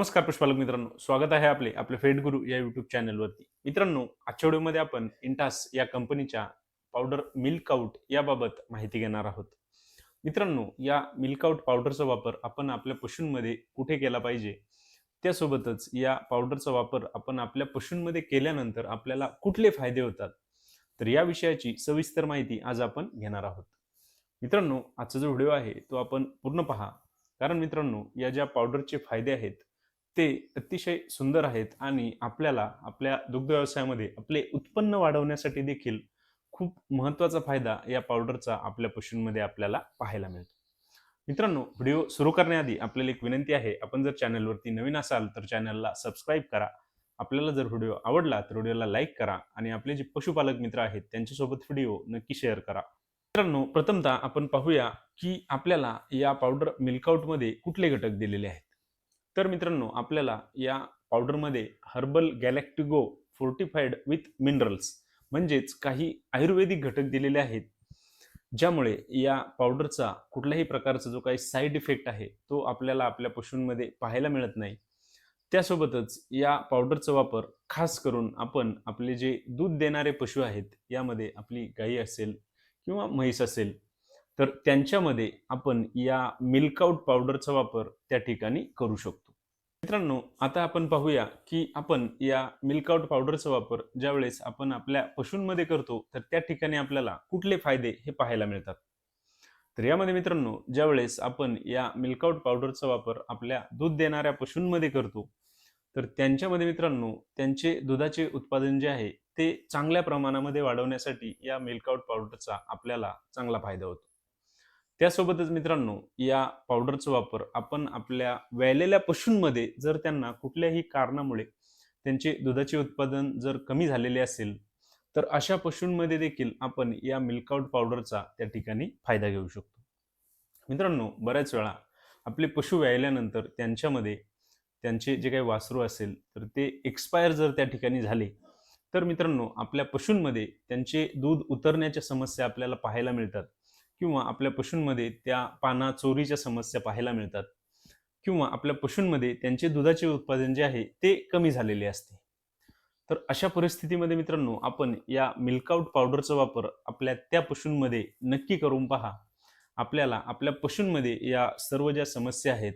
नमस्कार पुष्पालक मित्रांनो. स्वागत आहे आपले आपले फेड गुरु या युट्यूब चॅनलवरती मित्रांनो आजच्या व्हिडिओमध्ये आपण इंटास या कंपनीच्या पावडर मिल्कआउट याबाबत माहिती घेणार आहोत. मित्रांनो या मिल्कआउट पावडरचा वापर आपण आपल्या पशूंमध्ये कुठे केला पाहिजे? त्यासोबतच या पावडरचा वापर आपण आपल्या पशूंमध्ये केल्यानंतर आपल्याला कुठले फायदे होतात? तर या विषयाची सविस्तर माहिती आज आपण घेणार आहोत. मित्रांनो आजचा जो व्हिडिओ आहे तो आपण पूर्ण पहा. कारण मित्रांनो या ज्या पावडरचे फायदे आहेत ते अतिशय सुंदर आहेत आणि आपल्याला आपल्या दुग्ध व्यवसायामध्ये आपले उत्पन्न वाढवण्यासाठी देखील खूप महत्त्वाचा फायदा या पावडरचा आपल्या पशूंमध्ये आपल्याला पाहायला मिळतो. मित्रांनो व्हिडिओ सुरू करण्याआधी आपल्याला एक विनंती आहे आपण जर चॅनलवरती नवीन असाल तर चॅनलला सबस्क्राईब करा. आपल्याला जर व्हिडिओ आवडला तर व्हिडिओला लाईक करा आणि आपले जे पशुपालक मित्र आहेत त्यांच्यासोबत व्हिडिओ नक्की शेअर करा. मित्रांनो प्रथमतः आपण पाहूया की आपल्याला या पावडर मिल्कआउटमध्ये कुठले घटक दिलेले आहेत. तर मित्रांनो आपल्याला या पावडरमध्ये हर्बल गॅलॅक्टिगो फोर्टिफाईड विथ मिनरल्स म्हणजेच काही आयुर्वेदिक घटक दिलेले आहेत ज्यामुळे या पावडरचा कुठल्याही प्रकारचा जो काही साईड इफेक्ट आहे तो आपल्याला आपल्या पशूंमध्ये पाहायला मिळत नाही. त्यासोबतच या पावडरचा वापर खास करून आपण आपले जे दूध देणारे पशु आहेत यामध्ये आपली गाई असेल किंवा म्हैस असेल तर त्यांच्यामध्ये आपण या मिल्कआउट पावडरचा वापर त्या ठिकाणी करू शकतो. मित्रांनो आता आपण पाहूया की आपण या मिल्कआउट पावडरचा वापर ज्यावेळेस आपण आपल्या पशूंमध्ये करतो तर त्या ठिकाणी आपल्याला कुठले फायदे हे पाहायला मिळतात? तर यामध्ये मित्रांनो ज्यावेळेस आपण या मिल्कआउट पावडरचा वापर आपल्या दूध देणाऱ्या पशूंमध्ये करतो तर त्यांच्यामध्ये मित्रांनो त्यांचे दुधाचे उत्पादन जे आहे ते चांगल्या प्रमाणामध्ये वाढवण्यासाठी या मिल्कआउट पावडरचा आपल्याला चांगला फायदा होतो. त्यासोबतच मित्रांनो या पावडरचा वापर आपण आपल्या व्यालेल्या पशूंमध्ये जर त्यांना कुठल्याही कारणामुळे त्यांचे दुधाचे उत्पादन जर कमी झालेले असेल तर अशा पशूंमध्ये देखील आपण या मिल्कआउट पावडरचा त्या ठिकाणी फायदा घेऊ शकतो. मित्रांनो बऱ्याच वेळा आपले पशु व्यायल्यानंतर त्यांच्यामध्ये त्यांचे जे काही वासरू असेल तर ते एक्सपायर जर त्या ठिकाणी झाले तर मित्रांनो आपल्या पशूंमध्ये त्यांचे दूध उतरण्याच्या समस्या आपल्याला पाहायला मिळतात. किंवा आपल्या पशूंमध्ये त्या पाना चोरीच्या समस्या पाहायला मिळतात किंवा आपल्या पशूंमध्ये त्यांचे दुधाचे उत्पादन जे आहे ते कमी झालेले असते. तर अशा परिस्थितीमध्ये मित्रांनो आपण या मिल्कआउट पावडरचा वापर आपल्या त्या पशूंमध्ये नक्की करून पहा. आपल्याला आपल्या पशूंमध्ये या सर्व ज्या समस्या आहेत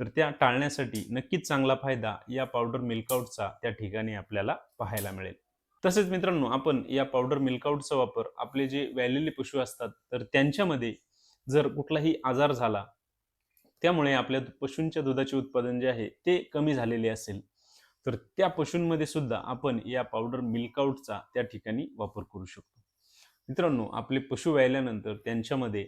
तर त्या टाळण्यासाठी नक्कीच चांगला फायदा या पावडर मिल्कआउटचा त्या ठिकाणी आपल्याला पाहायला मिळेल. तसेच मित्रांनो आपण या पावडर मिल्कआउटचा वापर आपले जे व्यालेले पशु असतात तर त्यांच्यामध्ये जर कुठलाही आजार झाला त्यामुळे आपल्या पशूंच्या दुधाचे उत्पादन जे आहे ते कमी झालेले असेल. तर त्या पशूंमध्ये सुद्धा आपण या पावडर मिल्कआउटचा त्या ठिकाणी वापर करू शकतो. मित्रांनो आपले पशु व्यायल्यानंतर त्यांच्यामध्ये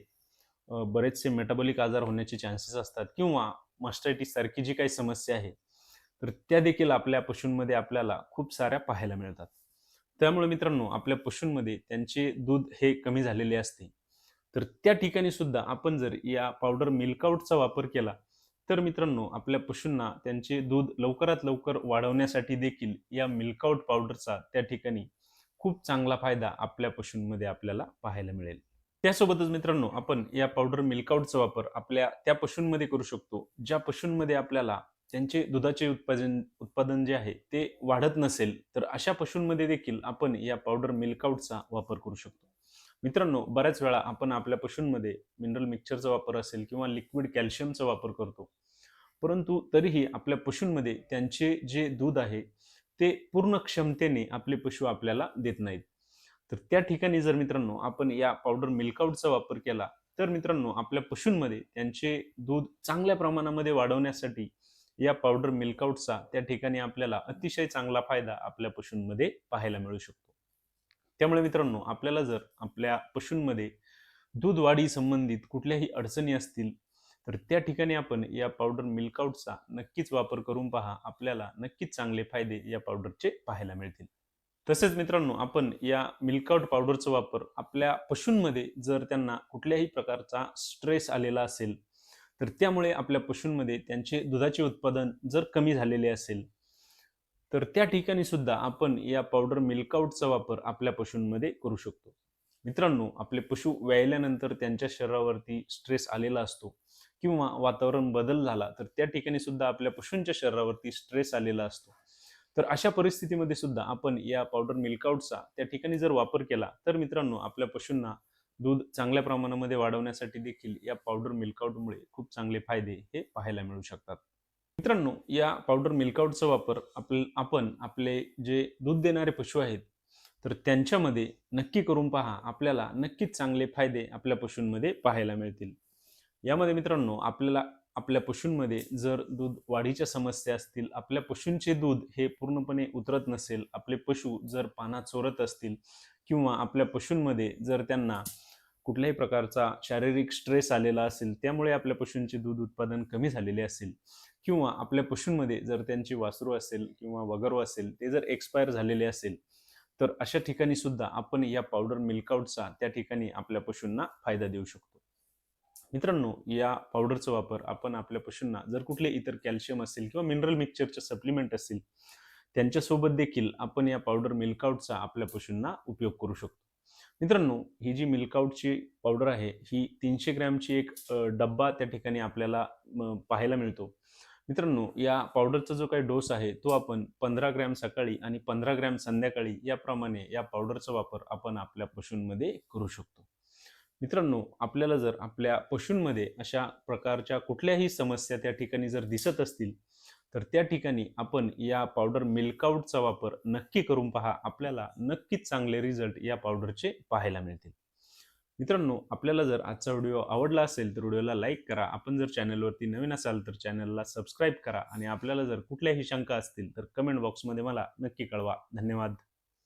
बरेचसे मेटाबॉलिक आजार होण्याचे चान्सेस असतात किंवा मस्टायटिस सारखी जी काही समस्या आहे तर त्या देखील आपल्या पशूंमध्ये आपल्याला खूप साऱ्या पाहायला मिळतात. त्यामुळे मित्रांनो आपल्या पशूंमध्ये त्यांचे दूध हे कमी झालेले असते. तर त्या ठिकाणी सुद्धा आपण जर या पावडर मिल्कआउटचा वापर केला तर मित्रांनो आपल्या पशूंना त्यांचे दूध लवकरात लवकर वाढवण्यासाठी देखील या मिल्कआउट पावडरचा त्या ठिकाणी खूप चांगला फायदा आपल्या पशूंमध्ये आपल्याला पाहायला मिळेल. त्यासोबतच मित्रांनो आपण या पावडर मिल्कआउटचा वापर आपल्या त्या पशूंमध्ये करू शकतो ज्या पशूंमध्ये आपल्याला त्यांचे दुधाचे उत्पादन उत्पादन जे आहे ते वाढत नसेल तर अशा पशूंमध्ये देखील आपण या पावडर मिल्कआउटचा वापर करू शकतो. मित्रांनो बऱ्याच वेळा आपण आपल्या पशूंमध्ये मिनरल मिक्सचरचा वापर असेल किंवा लिक्विड कॅल्शियमचा वापर करतो परंतु तरीही आपल्या पशूंमध्ये त्यांचे जे दूध आहे ते पूर्ण क्षमतेने आपले पशु आपल्याला देत नाहीत. तर त्या ठिकाणी जर मित्रांनो आपण या पावडर मिल्कआउटचा वापर केला तर मित्रांनो आपल्या पशूंमध्ये त्यांचे दूध चांगल्या प्रमाणामध्ये वाढवण्यासाठी या पावडर मिल्कआउटचा त्या ठिकाणी आपल्याला अतिशय चांगला फायदा आपल्या पशूंमध्ये पाहायला मिळू शकतो. त्यामुळे मित्रांनो आपल्याला जर आपल्या पशूंमध्ये दूध वाढी संबंधित कुठल्याही अडचणी असतील तर त्या ठिकाणी आपण या पावडर मिल्कआउटचा नक्कीच वापर करून पहा. आपल्याला नक्कीच चांगले फायदे या पावडरचे पाहायला मिळतील. तसेच मित्रांनो आपण या मिल्कआउट पावडरचा वापर आपल्या पशूंमध्ये जर त्यांना कुठल्याही प्रकारचा स्ट्रेस आलेला असेल तर त्यामुळे आपल्या पशूंमध्ये त्यांचे दुधाचे उत्पादन जर कमी झालेले असेल तर त्या ठिकाणी सुद्धा आपण या पावडर मिल्कआउटचा वापर आपल्या पशूंमध्ये करू शकतो. मित्रांनो आपले पशु व्यायल्यानंतर त्यांच्या शरीरावरती स्ट्रेस आलेला असतो किंवा वातावरण बदल झाला तर त्या ठिकाणी सुद्धा आपल्या पशूंच्या शरीरावरती स्ट्रेस आलेला असतो. तर अशा परिस्थितीमध्ये सुद्धा आपण या पावडर मिल्कआउटचा त्या ठिकाणी जर वापर केला तर मित्रांनो आपल्या पशूंना दूध चांगल्या प्रमाणामध्ये वाढवण्यासाठी देखील या पावडर मिल्कआउटमुळे खूप चांगले फायदे हे पाहायला मिळू शकतात. मित्रांनो या पावडर मिल्कआउटचा वापर आपल आपण आपले जे दूध देणारे पशु आहेत तर त्यांच्यामध्ये नक्की करून पहा आपल्याला नक्कीच चांगले फायदे आपल्या पशूंमध्ये पाहायला मिळतील. यामध्ये मित्रांनो आपल्याला आपल्या पशूंमध्ये जर दूध वाढीच्या समस्या असतील आपल्या पशूंचे दूध हे पूर्णपणे उतरत नसेल आपले पशु जर पाना चोरत असतील किंवा आपल्या पशूंमध्ये जर त्यांना कुठल्याही प्रकारचा शारीरिक स्ट्रेस आलेला असेल त्यामुळे आपल्या पशूंचे दूध उत्पादन कमी झालेले असेल किंवा आपल्या पशूंमध्ये जर त्यांची वासरू असेल किंवा वगैरे असेल ते जर एक्सपायर झालेले असेल तर अशा ठिकाणी सुद्धा आपण या पावडर मिल्कआउटचा त्या ठिकाणी आपल्या पशूंना फायदा देऊ शकतो. मित्रांनो या पावडरचा वापर आपण आपल्या पशूंना जर कुठले इतर कॅल्शियम असेल किंवा मिनरल मिक्सचरचे सप्लिमेंट असतील त्यांच्यासोबत देखील आपण या पावडर मिल्कआउटचा आपल्या पशूंना उपयोग करू शकतो. मित्रांनो ही जी मिल्कआउटची पावडर आहे ही तीनशे ग्रॅमची एक डब्बा त्या ठिकाणी आपल्याला पाहायला मिळतो. मित्रांनो या पावडरचा जो काही डोस आहे तो आपण पंधरा ग्रॅम सकाळी आणि पंधरा ग्रॅम संध्याकाळी याप्रमाणे या पावडरचा वापर आपण आपल्या पशूंमध्ये करू शकतो. मित्रांनो आपल्याला जर आपल्या पशूंमध्ये अशा प्रकारच्या कुठल्याही समस्या त्या ठिकाणी जर दिसत असतील तर त्या ठिकाणी आपण या पावडर मिल्कआउटचा वापर नक्की करून पहा. आपल्याला नक्कीच चांगले रिझल्ट या पावडरचे पाहायला मिळतील. मित्रांनो आपल्याला जर आजचा व्हिडिओ आवडला असेल तर व्हिडिओला लाईक करा. आपण जर चॅनलवरती नवीन असाल तर चॅनलला सबस्क्राईब करा. आणि आपल्याला जर कुठल्याही शंका असतील तर कमेंट बॉक्समध्ये मला नक्की कळवा. धन्यवाद.